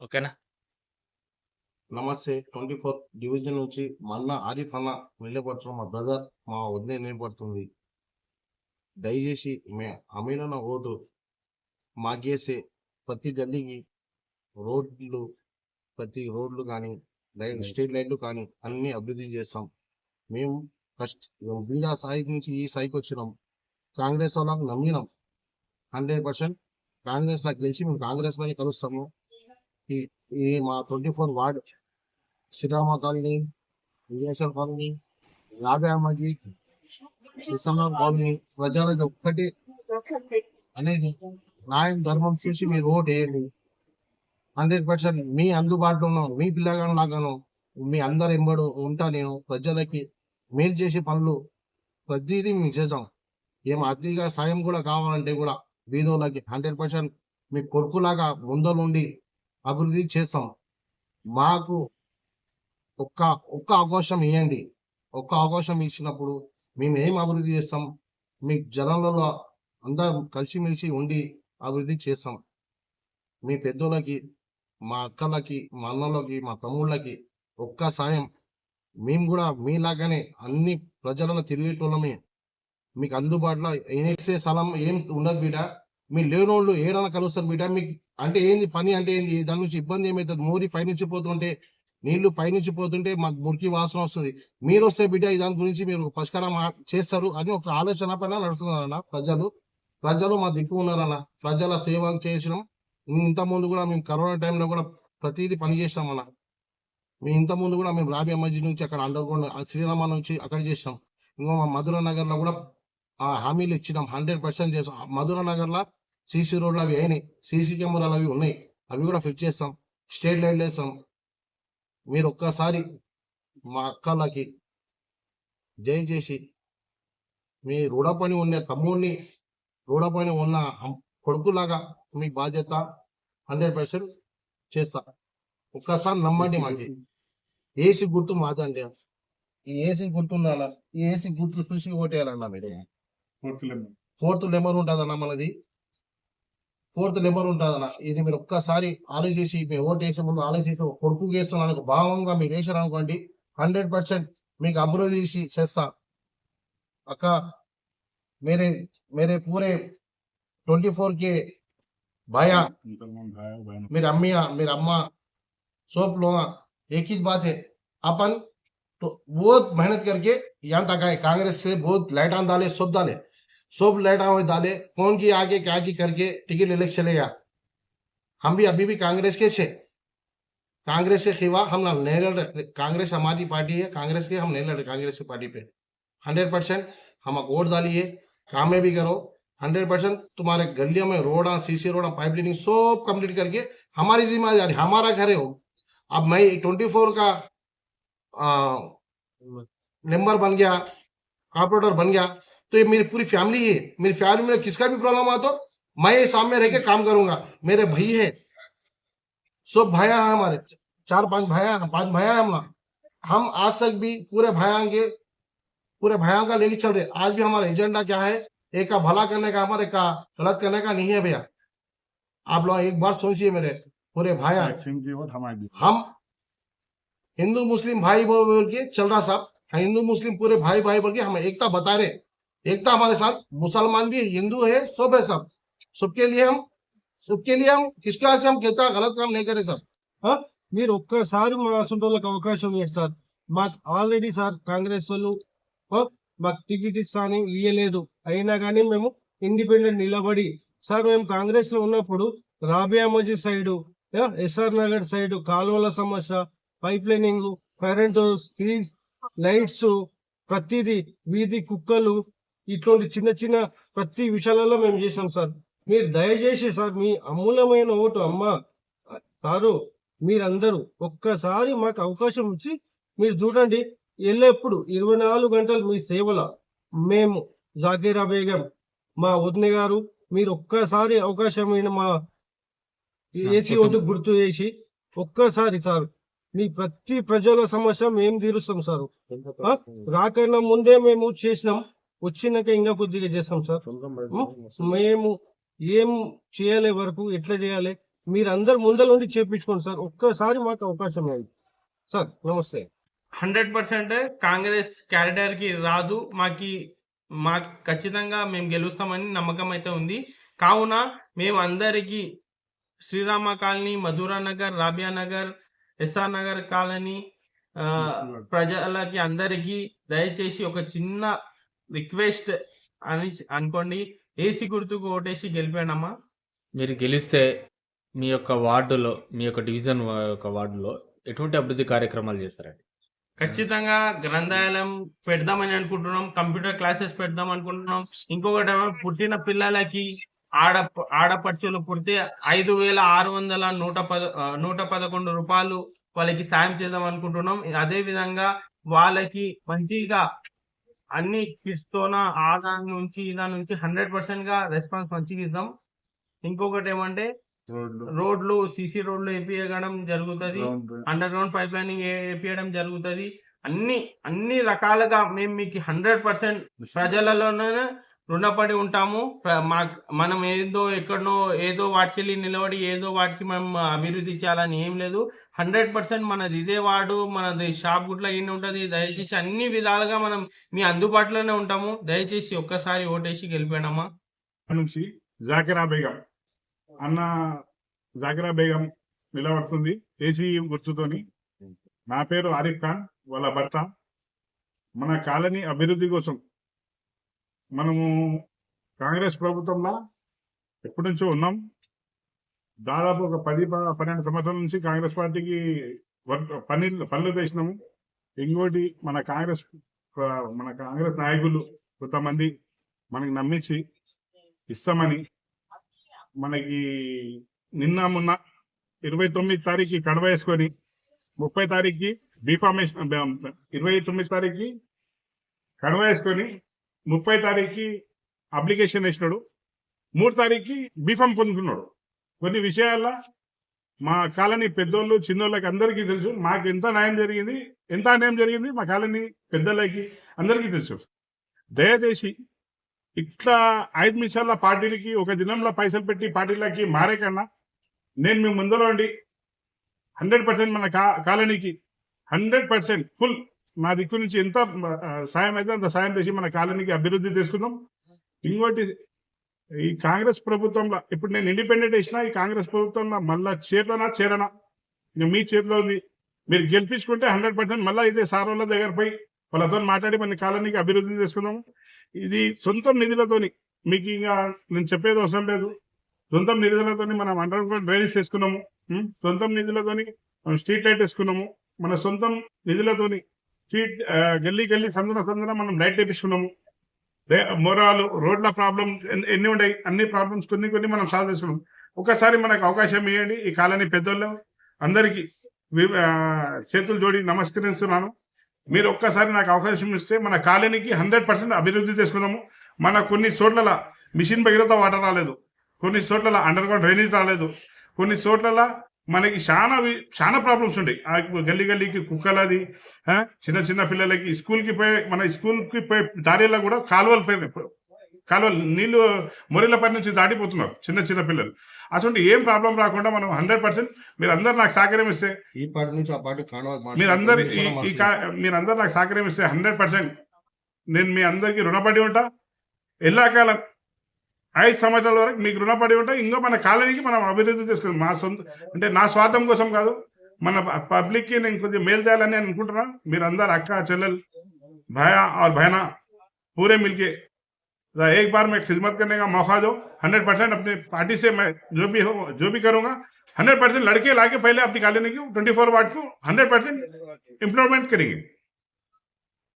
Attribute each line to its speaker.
Speaker 1: ఓకేనా
Speaker 2: నమస్తే twenty four division నుంచి మన్న ఆరిఫ్ అన్న వెళ్ళబడుతున్న మా బ్రదర్ మా వదిలే నిలబడుతుంది. దయచేసి మే అమీనన్న ఓటు మాకేసే ప్రతి గల్లీకి రోడ్లు ప్రతి రోడ్లు కానీ లైట్ స్ట్రీట్ లైట్లు కానీ అన్ని అభివృద్ధి చేస్తాం. మేము ఫస్ట్ బీదా స్థాయి నుంచి ఈ స్థాయికి వచ్చినాం. కాంగ్రెస్ వాళ్ళకి నమ్మినాం. హండ్రెడ్ పర్సెంట్ కాంగ్రెస్లో గెలిచి మేము కాంగ్రెస్లోనే కలుస్తాము. ఈ ఈ మా twenty four ward Srirama colony Vijayeshwara colony రాబే మజీద్ ఇస్లాం కాలనీ ప్రజలది ఒక్కటి అనేది న్యాయం ధర్మం చూసి మీరు ఓటు వేయండి హండ్రెడ్ పర్సెంట్ మీ అందుబాటులో ఉన్నాం మీ పిల్లగాను లాగాను మీ అందరు ఎంబడు ఉంటా నేను ప్రజలకి మేలు చేసే పనులు ప్రతిదీ మేము చేసాం ఏం అతిగా సాయం కూడా కావాలంటే కూడా బీదోళ్ళకి హండ్రెడ్ పర్సెంట్ మీ కొడుకులాగా ముందలుండి అభివృద్ధి చేస్తాం. మాకు ఒక్క ఒక్క అవకాశం ఇవ్వండి ఒక్క అవకాశం ఇచ్చినప్పుడు మేము ఏం అభివృద్ధి చేస్తాం? మీ జనాలలో అందరం కలిసిమెలిసి ఉండి అభివృద్ధి చేస్తాం. మీ పెద్దోళ్ళకి మా అక్కలకి మా అన్నలకి మా తమ్ముళ్ళకి ఒక్క సాయం. మేము కూడా మీలాగానే అన్ని ప్రజలలో తిరిగేటోళ్ళమే. మీకు అందుబాటులో ఏసే స్థలం ఏం ఉండదు బిడ్డ. మీ లేనోళ్ళు ఏడైనా కలుస్తారు బిడ్డ. మీకు అంటే ఏంది పని అంటే ఏంది? దాని నుంచి ఇబ్బంది ఏమవుతుంది? మోరి పైనుంచి పోతుంటే నీళ్ళు పైనుంచి పోతుంటే మాకు మురికి వాసన వస్తుంది. మీరు వస్తే బిడ్డ దాని గురించి మీరు పరిష్కారం చేస్తారు అని ఒక ఆలోచన పైన నడుస్తున్నారన్న ప్రజలు. ప్రజలు మా దిక్కు ఉన్నారన్న ప్రజల సేవ చేసినాం. ఇంత ముందు కూడా మేము కరోనా టైంలో కూడా ప్రతిదీ పని చేసినాం అన్న. మేము ఇంత ముందు కూడా మేము రాబీ మస్జిద్ నుంచి అక్కడ అండర్ గ్రౌండ్ శ్రీరామ నుంచి అక్కడ చేసినాం. ఇంకో మా మధుర నగర్లో కూడా ఆ హామీలు ఇచ్చినాం. హండ్రెడ్ పర్సెంట్ చేసాం. మధుర నగర్లో సీసీ రోడ్లు అవి అయినాయి. సీసీ కెమెరాలు అవి ఉన్నాయి. అవి కూడా ఫిట్ చేస్తాం. స్ట్రీట్ లైట్లు వేస్తాం. మీరు ఒక్కసారి మా అక్కలకి జై చేసి మీ రుణపని ఉన్న తమ్ముడిని రుణపని ఉన్న కొడుకులాగా మీ బాధ్యత హండ్రెడ్ పర్సెంట్ చేస్తా. ఒక్కసారి నమ్మండి మాకి. ఏసీ గుర్తు మాదండి. ఈ ఏసీ గుర్తుందన్న ఈ ఏసీ గుర్తు చూసి ఓటేయాలన్న మీరు? ఫోర్త్ నెంబర్ ఉంటుందన్న మనది. ఫోర్త్ నెంబర్ ఉంటుందన్న ఇది మీరు ఒక్కసారి ఆలోచించి మేము ఓటు వేసే ముందు ఆలోచించి కొడుకు వేస్తున్నాను ఒక భావంగా మీరు వేసారు అనుకోండి హండ్రెడ్ పర్సెంట్ మీకు అభివృద్ధి చేసి చేస్తా అక్క मेरे मेरे पूरे ट्वेंटी फोर के भाया मेरे अम्मिया मेरे अम्मा सब लोग एक ही बात है अपन तो बहुत मेहनत करके यहाँ तक आए कांग्रेस से बहुत लाइट आन डाले सब डाले सब लाइट आन डाले कौन की आगे क्या की करके टिकट ले चले गया। हम भी अभी भी कांग्रेस के से कांग्रेस के खिलाफ हम ना नहीं लड़ रहे। कांग्रेस हमारी पार्टी है कांग्रेस के हम नहीं लड़ रहे कांग्रेस की पार्टी पे। हंड्रेड परसेंट हम वोट डालिए काम भी करो। हंड्रेड परसेंट तुम्हारे गलियों में रोड़ा सीसी रोड़ा पाइप लाइनिंग सब कंप्लीट करके हमारी ज़िम्मेदारी हमारा घर है वो। अब मैं ट्वेंटी फोर का मेंबर बन गया कॉर्पोरेटर बन गया। तो ये मेरी पूरी फैमिली है मेरी फैमिली में किसका भी प्रॉब्लम आ तो मैं ये सामने रह के काम करूँगा। मेरे भाई है। सब भाया है हमारे। चार पाँच भाया पाँच भाया हैं हम हम आज तक भी पूरे भाया के पूरे भाइयों का लेके चल रहे आज भी हमारा एजेंडा क्या है? एक का भला करने का हमारे का गलत करने का नहीं है भैया। आप लोग एक बार सोचिए मेरे पूरे भाइया। हम हिंदू मुस्लिम भाई बोल के चल रहा साहब। हिंदू मुस्लिम पूरे भाई भाई बोल के हम एकता बता रहे एकता हमारे साथ मुसलमान भी है, हिंदू है सब है सब सबके लिए हम सबके लिए हम किसका से हम कहता गलत काम नहीं करे सब
Speaker 3: మీరు ఒక్కసారి మా అసంటోళ్ళకి అవకాశం ఇవ్వండి సార్ మాకు ఆల్రెడీ సార్ కాంగ్రెస్ వాళ్ళు ఆ, మాకు టికెట్ ఇస్తా అని ఇయ్యలేదు అయినా కానీ మేము ఇండిపెండెంట్ నిలబడి సార్ మేము కాంగ్రెస్ లో ఉన్నప్పుడు Rabia Majeed side S R Nagar side కాలువల సమస్య pipe lining current street lights ప్రతిదీ వీధి కుక్కలు ఇటువంటి చిన్న చిన్న ప్రతి విషయాలలో మేము చేసాం సార్. మీరు దయచేసి సార్ మీ అమూల్యమైన ఓటు అమ్మ సారు మీరందరూ ఒక్కసారి మాకు అవకాశం ఇచ్చి మీరు చూడండి ఎల్లప్పుడు ఇరవై నాలుగు గంటలు మీ సేవలో మేము జాకీరా బేగం. మా వదిన గారు మీరు ఒక్కసారి అవకాశమైన మా ఏసీ. ఓటు గుర్తు చేసి ఒక్కసారి సార్ మీ ప్రతి ప్రజల సమస్య మేము తీరుస్తాం సార్. ఆ? రాకన్నా ముందే మేము చేసినాం. వచ్చినాక ఇంకా కొద్దిగా చేస్తాం సార్. మేము ఏం చేయాలి వరకు ఎట్లా చేయాలి మీరు అందరు ముందర ఉండి చేపించుకోండి సార్. ఒక్కసారి మాకు అవకాశం ఇవ్వండి సార్ నమస్తే.
Speaker 1: హండ్రెడ్ పర్సెంట్ కాంగ్రెస్ క్యారిటర్కి రాదు. మాకి మాకు ఖచ్చితంగా మేము గెలుస్తామని నమ్మకం అయితే ఉంది. కావున మేము అందరికీ Srirama colony Madhura Nagar Rabia Nagar SR Nagar colony ఆ, ప్రజలకి అందరికీ దయచేసి ఒక చిన్న రిక్వెస్ట్ అని అనుకోండి. ఏసీ గుర్తుకు ఓటేసి గెలిపానమ్మా.
Speaker 4: మీరు గెలిస్తే మీ యొక్క వార్డులో మీ యొక్క డివిజన్ యొక్క వార్డులో ఎటువంటి అభివృద్ధి కార్యక్రమాలు చేస్తారండి?
Speaker 1: ఖచ్చితంగా గ్రంథాలయం పెడదామని అనుకుంటున్నాం. కంప్యూటర్ క్లాసెస్ పెడదాం అనుకుంటున్నాం. ఇంకొకటి పుట్టిన పిల్లలకి ఆడ ఆడపడుచులు పుడితే ఐదు వేల ఆరు వందల నూట పద నూట పదకొండు రూపాయలు వాళ్ళకి సాయం చేద్దాం అనుకుంటున్నాం. అదే విధంగా వాళ్ళకి మంచిగా అన్ని కిట్స్ తోన ఆ దాని నుంచి ఈ దాని నుంచి హండ్రెడ్ పర్సెంట్గా రెస్పాన్స్ మంచిగా ఇద్దాం. ఇంకొకటి ఏమంటే రోడ్లు. సిసి రోడ్లు వేపియడం జరుగుతుంది. అండర్ గ్రౌండ్ పైప్ లైనింగ్ వేపియడం జరుగుతుంది. అన్ని అన్ని రకాలుగా మేము మీకు హండ్రెడ్ పర్సెంట్ ప్రజలలోనే రుణపడి ఉంటాము. మా మనం ఏదో ఎక్కడనో ఏదో వాటికి నిలబడి ఏదో వాటికి మనం అభివృద్ధి చేయాలని ఏం లేదు. హండ్రెడ్ పర్సెంట్ మనది ఇదే వాడు మనది షాప్ గుట్ల ఇన్ని ఉంటుంది. దయచేసి అన్ని విధాలుగా మనం మీ అందుబాటులోనే ఉంటాము. దయచేసి ఒక్కసారి ఓటేసి గెలిపోయినామా
Speaker 5: నుంచి జాకిరా బేగం. అన్న జాకిరా బేగం నిలబడుతుంది. ఏసీ గుర్తుతోని. నా పేరు ఆరిఫ్ ఖాన్ వాళ్ళ భర్త. మన కాలనీ అభివృద్ధి కోసం మనము కాంగ్రెస్ ప్రభుత్వంలో ఎప్పటి నుంచో ఉన్నాం. దాదాపు ఒక పది పన్నెండు సంవత్సరాల నుంచి కాంగ్రెస్ పార్టీకి వర్క్ పని పనులు చేసినాము. ఇంకోటి మన కాంగ్రెస్ మన కాంగ్రెస్ నాయకులు కొంతమంది మనకి నమ్మించి ఇస్తామని మనకి నిన్న మొన్న ఇరవై తొమ్మిది తారీఖు కడవ వేసుకొని ముప్పై తారీఖుకి బీఫామేషన్ ఇరవై తొమ్మిది తారీఖుకి కడవ వేసుకొని ముప్పై తారీఖుకి అప్లికేషన్ వేసినాడు. మూడు తారీఖుకి బీఫామ్ పొందుకున్నాడు కొన్ని విషయాల్లో మా కాలనీ పెద్దోళ్ళు చిన్నోళ్ళకి అందరికీ తెలుసు. మాకు ఎంత న్యాయం జరిగింది ఎంత అన్యాయం జరిగింది మా కాలనీ పెద్దలకి అందరికీ తెలుసు. దయచేసి ఇట్లా ఐదు నిమిషాల పార్టీలకి ఒక దినంలో పైసలు పెట్టి పార్టీలకి మారే కన్నా నేను మీ ముందర ఉండి హండ్రెడ్ పర్సెంట్ మన కా కాలనీకి హండ్రెడ్ పర్సెంట్ ఫుల్ మా దిక్కు నుంచి ఎంత సాయం అయితే అంత సాయం చేసి మన కాలనీకి అభివృద్ధి చేసుకుందాం ఇంకోటి ఈ కాంగ్రెస్ ప్రభుత్వంలో ఇప్పుడు నేను ఇండిపెండెంట్ ఇచ్చిన ఈ కాంగ్రెస్ ప్రభుత్వంలో మళ్ళా చేరనా చేరనా? ఇక మీ చేతిలో ఉంది. మీరు గెలిపించుకుంటే హండ్రెడ్ పర్సెంట్ మళ్ళీ ఇదే సార్ వాళ్ళ దగ్గర పోయి వాళ్ళతో మాట్లాడి మన కాలనీకి అభివృద్ధి చేసుకుందాము ఇది సొంత నిధులతోని మీకు ఇంకా నేను చెప్పేది అవసరం లేదు. సొంత నిధులతోని మనం అండర్ గ్రౌండ్ డ్రైనేజ్ చేసుకున్నాము. సొంతం నిధులతోని మనం స్ట్రీట్ లైట్ వేసుకున్నాము. మన సొంతం నిధులతోని స్ట్రీట్ ఆ, గల్లీ గల్లీ సందున సందున మనం లైట్లు వేపిస్తున్నాము మొరాలు రోడ్ల ప్రాబ్లం ఎన్ని ఉన్నాయి అన్ని ప్రాబ్లమ్స్ కొన్ని కొన్ని మనం సాల్వ్ చేసుకున్నాం ఒకసారి మనకు అవకాశం ఇవ్వండి ఈ కాలనీ పెద్దోళ్ళు అందరికీ చేతులు జోడి నమస్కరిస్తున్నాను. మీరు ఒక్కసారి నాకు అవకాశం ఇస్తే మన కాలనీకి హండ్రెడ్ పర్సెంట్ అభివృద్ధి చేసుకుందాము మన కొన్ని చోట్ల మిషన్ భగీరథ వాటర్ రాలేదు. కొన్ని చోట్ల అండర్ గ్రౌండ్ డ్రైనేజ్ రాలేదు. కొన్ని చోట్ల మనకి చాలా చాలా ప్రాబ్లమ్స్ ఉంటాయి ఆ గల్లీ గల్లీకి కుక్కలది చిన్న చిన్న పిల్లలకి స్కూల్కి పోయే మన స్కూల్కి పోయే దారిలో కూడా కాలువలు పోయినాయి కాలువలు నీళ్ళు మొరిల పై నుంచి దాటిపోతున్నారు చిన్న చిన్న పిల్లలు. అసలు ఏం ప్రాబ్లం రాకుండా మనం హండ్రెడ్ పర్సెంట్ మీరు అందరు నాకు సహకారం ఇస్తే
Speaker 2: ఈ పార్టీ నుంచి ఆ పార్టీ
Speaker 5: మీరందరు ఈ- కా- మీరందరు నాకు సహకారం ఇస్తే హండ్రెడ్ పర్సెంట్ నేను మీ అందరికి రుణపడి ఉంటా. ఎల్లాకాలం ఐదు సంవత్సరాల వరకు మీకు రుణపడి ఉంటా ఇంకా మన కాలనీకి మనం అభివృద్ధి చేసుకుందాం మా సొంత అంటే నా స్వార్థం కోసం కాదు మన పబ్లిక్కి నేను కొద్దిగా మేలు చేయాలని నేను అనుకుంటున్నా మీరందరు అక్క చెల్లెలు భయా और बहना पूरे मिलके एक बार मैं खिदमत करने का मौका दो हंड्रेड परसेंट अपनी पार्टी से मैं जो भी हो जो भी करूंगा हंड्रेड परसेंट लड़के लाके पहले अपनी कॉलोनी को ट्वेंटी फोर वार्ड को हंड्रेड परसेंट इम्प्रूवमेंट करेंगे